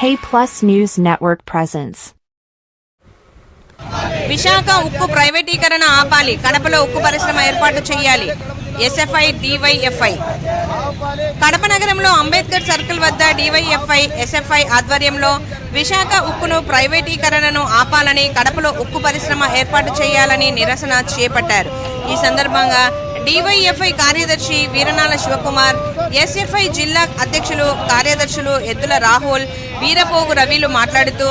K Plus News Network presents. Visakha ఉక్కు ప్రైవేటీకరణ ఆపాలి. కడపలో ఉక్కు పరిశ్రమ ఏర్పాటు చేయాలి ఎస్ఎఫ్ఐ డివైఎఫ్ఐ. కడప నగరంలో అంబేద్కర్ సర్కిల్ వద్ద డివైఎఫ్ఐ ఎస్ఎఫ్ఐ ఆధ్వర్యంలో విశాఖ ఉక్కును ప్రైవేటీకరణను ఆపాలని కడపలో ఉక్కు పరిశ్రమ ఏర్పాటు చేయాలని నిరసన చేపట్టారు. ఈ సందర్భంగా డివైఎఫ్ఐ కార్యదర్శి వీరనాల శివకుమార్ ఎస్ఎఫ్ఐ జిల్లా అధ్యక్షులు కార్యదర్శులు ఎద్దుల రాహుల్ వీరపోగు రవిలు మాట్లాడుతూ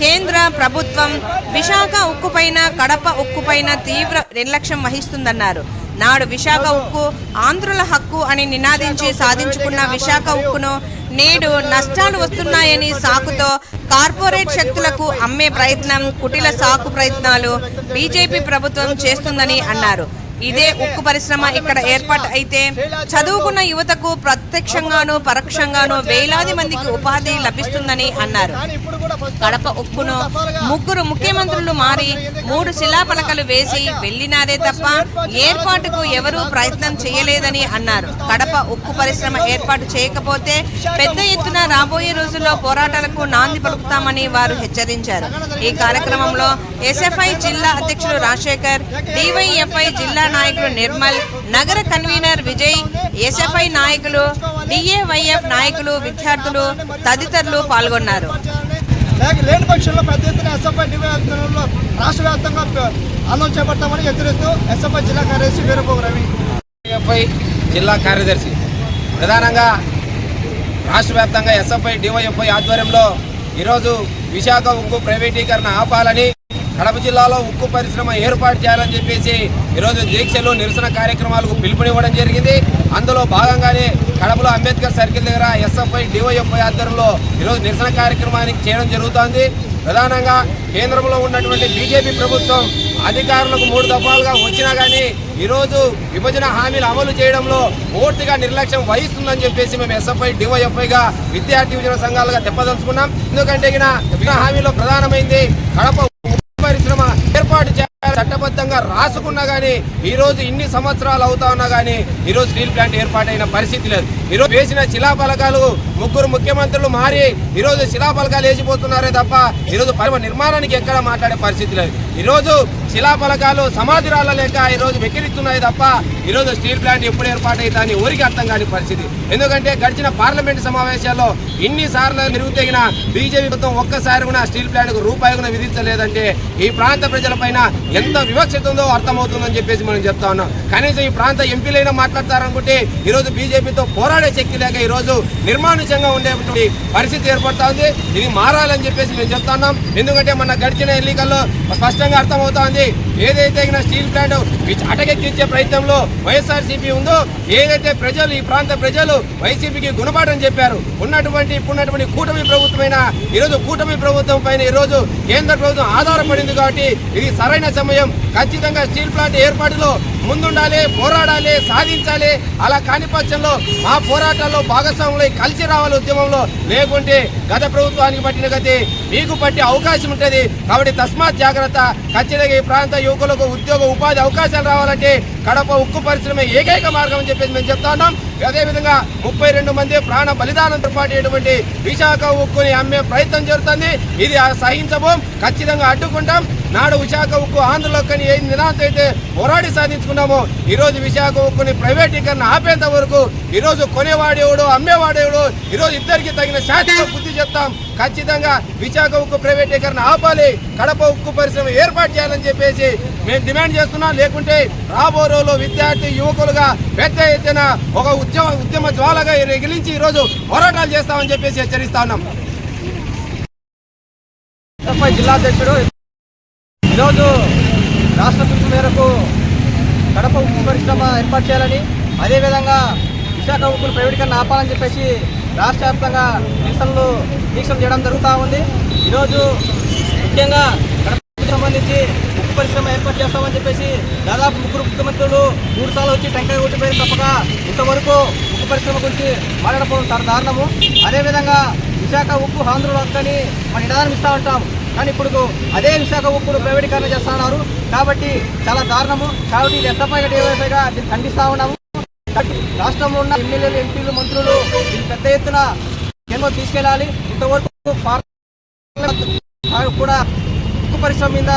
కేంద్ర ప్రభుత్వం విశాఖ ఉక్కుపైన కడప ఉక్కుపైన తీవ్ర నిర్లక్ష్యం వహిస్తుందన్నారు. నాడు విశాఖ ఉక్కు ఆంధ్రుల హక్కు అని నినాదించి సాధించుకున్న విశాఖ ఉక్కును నేడు నష్టాలు వస్తున్నాయని సాకుతో కార్పొరేట్ శక్తులకు అమ్మే ప్రయత్నం కుటిల సాకు ప్రయత్నాలు బీజేపీ ప్రభుత్వం చేస్తుందని అన్నారు. ఇదే ఉక్కు పరిశ్రమ ఇక్కడ ఏర్పాటు అయితే చదువుకున్న యువతకు ప్రత్యక్షంగానూ పరోక్షంగాను వేలాది మందికి ఉపాధి లభిస్తుందని అన్నారు. కడప ఉక్కును ముగ్గురు ముఖ్యమంత్రులు మారి మూడు శిలాపలకలు వేసి వెళ్ళినారే తప్ప ఏర్పాటుకు ఎవరూ ప్రయత్నం చేయలేదని అన్నారు. కడప ఉక్కు పరిశ్రమ ఏర్పాటు చేయకపోతే పెద్ద ఎత్తున రాబోయే రోజుల్లో పోరాటాలకు నాంది పలుకుతామని వారు హెచ్చరించారు. ఈ కార్యక్రమంలో ఎస్ఎఫ్ఐ జిల్లా అధ్యక్షుడు రాజశేఖర్ డివైఎఫ్ఐ జిల్లా నాయకులు నిర్మల్ నగర కన్వీనర్ విజయ్ ఎస్ఎఫ్ఐ నాయకులు డిఏవైఎఫ్ నాయకులు విద్యార్థులు తదితరులు పాల్గొన్నారు. లేని పక్షంలో పెద్ద ఎత్తున ఎస్ఎఫ్ఐ నివేదనలో రాష్ట్ర వ్యాప్తంగా ఆందోళన చేపడతామని హెచ్చరిస్తూ ఎస్ఎఫ్ఐ జిల్లా కార్యదర్శి వీరపోగు రవి. ఎఫ్ఐ జిల్లా కార్యదర్శి. ప్రధానంగా రాష్ట్ర వ్యాప్తంగా ఎస్ఎఫ్ఐ డివైఎఫ్ఐ ఆధ్వర్యంలో ఈరోజు విశాఖ ఉక్కు ప్రైవేటీకరణ ఆపాలని కడప జిల్లాలో ఉక్కు పరిశ్రమ ఏర్పాటు చేయాలని చెప్పేసి ఈరోజు దీక్షలు నిరసన కార్యక్రమాలకు పిలుపునివ్వడం జరిగింది. అందులో భాగంగానే కడపలో అంబేద్కర్ సర్కిల్ దగ్గర ఎస్ఎఫ్ఐ డివైఎఫ్ఐ ఆధ్వర్యంలో ఈరోజు నిరసన కార్యక్రమానికి చేయడం జరుగుతోంది. ప్రధానంగా కేంద్రంలో ఉన్నటువంటి బీజేపీ ప్రభుత్వం అధికారులకు మూడు దఫాలుగా వచ్చినా కానీ ఈరోజు విభజన హామీలు అమలు చేయడంలో పూర్తిగా నిర్లక్ష్యం వహిస్తుందని చెప్పేసి మేము ఎస్ఎఫ్ఐ డివైఎఫ్ఐగా విద్యార్థి విభజన సంఘాలుగా దెబ్బతలుచుకున్నాం. ఎందుకంటే విభజన హామీలో ప్రధానమైంది కడప ఉక్కు పరిశ్రమ ఏర్పాటు చేయాలి చట్టబద్ధంగా రాసుకున్నా కానీ ఈ రోజు ఇన్ని సంవత్సరాలు అవుతా ఉన్నా కానీ ఈరోజు స్టీల్ ప్లాంట్ ఏర్పాటైన పరిస్థితి లేదు. ఈ రోజు వేసిన శిలాఫలకాలు ముగ్గురు ముఖ్యమంత్రులు మారి ఈరోజు శిలాఫలకాలు వేసిపోతున్నారే తప్ప ఈరోజు పర్వ నిర్మాణానికి ఎక్కడ మాట్లాడే పరిస్థితి లేదు. ఈరోజు శిలాఫలకాలు సమాధి రాళ్ళ లేక ఈరోజు రోజు వెక్కిరిస్తున్నాయి తప్ప ఈ రోజు స్టీల్ ప్లాంట్ ఎప్పుడు ఏర్పాటైతే అని ఊరికి అర్థం కాని పరిస్థితి. ఎందుకంటే గడిచిన పార్లమెంట్ సమావేశాల్లో ఇన్నిసార్లు నిరుగుతెగిన బీజేపీ ప్రభుత్వం ఒక్కసారి కూడా స్టీల్ ప్లాంట్కు రూపాయి కూడా విధించలేదంటే ఈ ప్రాంత ప్రజలపైన ఎంత వివక్షత ఉందో అర్థమవుతుందని చెప్పేసి మనం చెప్తా ఉన్నాం. కనీసం ఈ ప్రాంత ఎంపీలైనా మాట్లాడతారనుకుంటే ఈరోజు బీజేపీతో పోరాడే శక్తి లేక ఈ రోజు నిర్మానుషంగా ఉండేటువంటి పరిస్థితి ఏర్పడతా ఉంది. ఇది మారాలని చెప్పేసి మేము చెప్తా ఉన్నాం. ఎందుకంటే మన గడిచిన ఎన్నికల్లో స్పష్టంగా అర్థమవుతోంది ఏదైతే స్టీల్ ప్లాంట్ అటకెక్కించే ప్రయత్నంలో వైఎస్ఆర్సీపీ ఉందో ఏదైతే ప్రజలు ఈ ప్రాంత ప్రజలు వైసీపీకి గుణపాఠం చెప్పారు ఉన్నటువంటి ఇప్పుడున్నటువంటి కూటమి ప్రభుత్వమైన ఈరోజు కూటమి ప్రభుత్వం పైన ఈరోజు కేంద్ర ప్రభుత్వం ఆధారపడింది కాబట్టి ఇది సరైన సమయం. ఖచ్చితంగా స్టీల్ ప్లాంట్ ఏర్పాటులో ముందుండాలి పోరాడాలి సాధించాలి. అలా కాని పక్షంలో మా పోరాటాల్లో భాగస్వాములై కలిసి రావాలి ఉద్యమంలో. లేకుంటే గత ప్రభుత్వానికి పట్టిన గతి మీకు పట్టే అవకాశం ఉంటుంది. కాబట్టి తస్మాత్ జాగ్రత్త. ఖచ్చితంగా ఈ ప్రాంత యువకులకు ఉద్యోగ ఉపాధి అవకాశాలు రావాలంటే కడప ఉక్కు పరిశ్రమ ఏకైక మార్గం అని చెప్పేసి మేము చెప్తా ఉన్నాం. అదేవిధంగా ముప్పై రెండు మంది ప్రాణ బలిదానంతో పాటు విశాఖ ఉక్కుని అమ్మే ప్రయత్నం జరుగుతుంది. ఇది సహించబోం. ఖచ్చితంగా అడ్డుకుంటాం. నాడు విశాఖ ఉక్కు ఆంధ్రలోకని ఏ నినాదం అయితే పోరాడి సాధించుకున్నామో ఈరోజు విశాఖ ఉక్కుని ప్రైవేటీకరణ ఆపేంత వరకు ఈరోజు కొనేవాడేవుడు అమ్మేవాడేవుడు అమ్మేవాడేవాడు ఇద్దరికి తగిన శాస్త్ర బుద్ధి చెప్తాం. ఖచ్చితంగా విశాఖ ఉక్కు ప్రైవేటీకరణ ఆపాలి కడప ఉక్కు పరిశ్రమ ఏర్పాటు చేయాలని చెప్పేసి మేము డిమాండ్ చేస్తున్నాం. లేకుంటే రాబో రోజుల్లో విద్యార్థి యువకులుగా పెద్ద ఎత్తున ఒక ఉద్యమ ఉద్యమ జ్వాలగా రెగిలించి ఈరోజు పోరాటాలు చేస్తామని చెప్పేసి హెచ్చరిస్తా ఉన్నాం. జిల్లా అధ్యక్షుడు ఈరోజు రాష్ట్ర పిలుపు మేరకు కడప ఉక్కు పరిశ్రమ ఏర్పాటు చేయాలని అదేవిధంగా విశాఖ ఉక్కును ప్రైవేటీకరణ ఆపాలని చెప్పేసి రాష్ట్ర వ్యాప్తంగా నిరసనలు దీక్షలు చేయడం జరుగుతూ ఉంది. ఈరోజు ముఖ్యంగా కడపకు సంబంధించి ఉక్కు పరిశ్రమ ఏర్పాటు చేస్తామని చెప్పేసి దాదాపు ముగ్గురు ముఖ్యమంత్రులు మూడు సార్లు వచ్చి టెంకాయ కొట్టిపోయిన తప్పక ఇంతవరకు ఉక్కు పరిశ్రమ గురించి మాట్లాడకపోవడం చాలా దారుణము. అదేవిధంగా విశాఖ ఉక్కు ఆంధ్రులు హక్కని మన నిదానం ఇస్తూ ఉంటాం కానీ ఇప్పుడు అదే విశాఖ ఉక్కును ప్రైవేటీకరణ చేస్తున్నారు. కాబట్టి చాలా దారుణము. కాబట్టి ఇది ఎస్ఎఫ్ఐ డివైఎఫ్ఐగా దీన్ని ఖండిస్తూ ఉన్నాము. రాష్ట్రంలో ఉన్న ఎమ్మెల్యేలు ఎంపీలు మంత్రులు పెద్ద ఎత్తున కేంద్రం తీసుకెళ్ళాలి. ఇంతవరకు కూడా ఉక్కు పరిశ్రమ మీద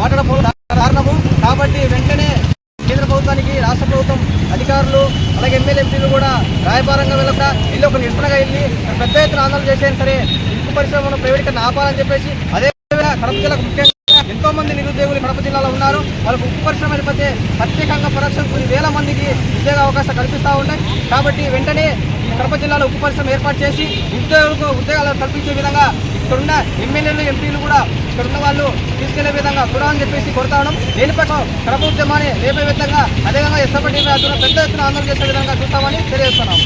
మాట్లాడకపోవడం కారణము కాబట్టి వెంటనే కేంద్ర ప్రభుత్వానికి రాష్ట్ర ప్రభుత్వం అధికారులు అలాగే ఎమ్మెల్యే ఎంపీలు కూడా రాయబారంగా వెళ్ళకుండా వెళ్ళి ఒక నిరసనగా వెళ్ళి పెద్ద ఎత్తున ఆందోళన చేసేయండి సరే ఉక్కు పరిశ్రమను ప్రైవేట్గా ఆపాలని చెప్పేసి అదే కడప జిల్లాకు ముఖ్యంగా ఎంతో మంది నిరుద్యోగులు కడప జిల్లాలో ఉన్నారు. వాళ్ళకు ఉక్కు పరిశ్రమ వెళ్ళిపోతే ప్రత్యేకంగా ప్రొడక్షన్ కొన్ని వేల మందికి ఉద్యోగ అవకాశాలు కల్పిస్తూ ఉన్నాయి. కాబట్టి వెంటనే కడప జిల్లాలో ఉక్కు పరిశ్రమ ఏర్పాటు చేసి ఉద్యోగులకు ఉద్యోగాలు కల్పించే విధంగా ఇక్కడున్న ఎమ్మెల్యేలు ఎంపీలు కూడా ఇక్కడున్న వాళ్ళు తీసుకెళ్ళే విధంగా చూడాలని చెప్పేసి కొడతాను ఉన్నాం. లేని పక్షం కడప ఉద్యమాన్ని రేపే విధంగా అదేవిధంగా ఎస్ఎఫ్ఐ పెద్ద ఎత్తున ఆందోళన చేసే విధంగా చూస్తామని తెలియజేస్తున్నాం.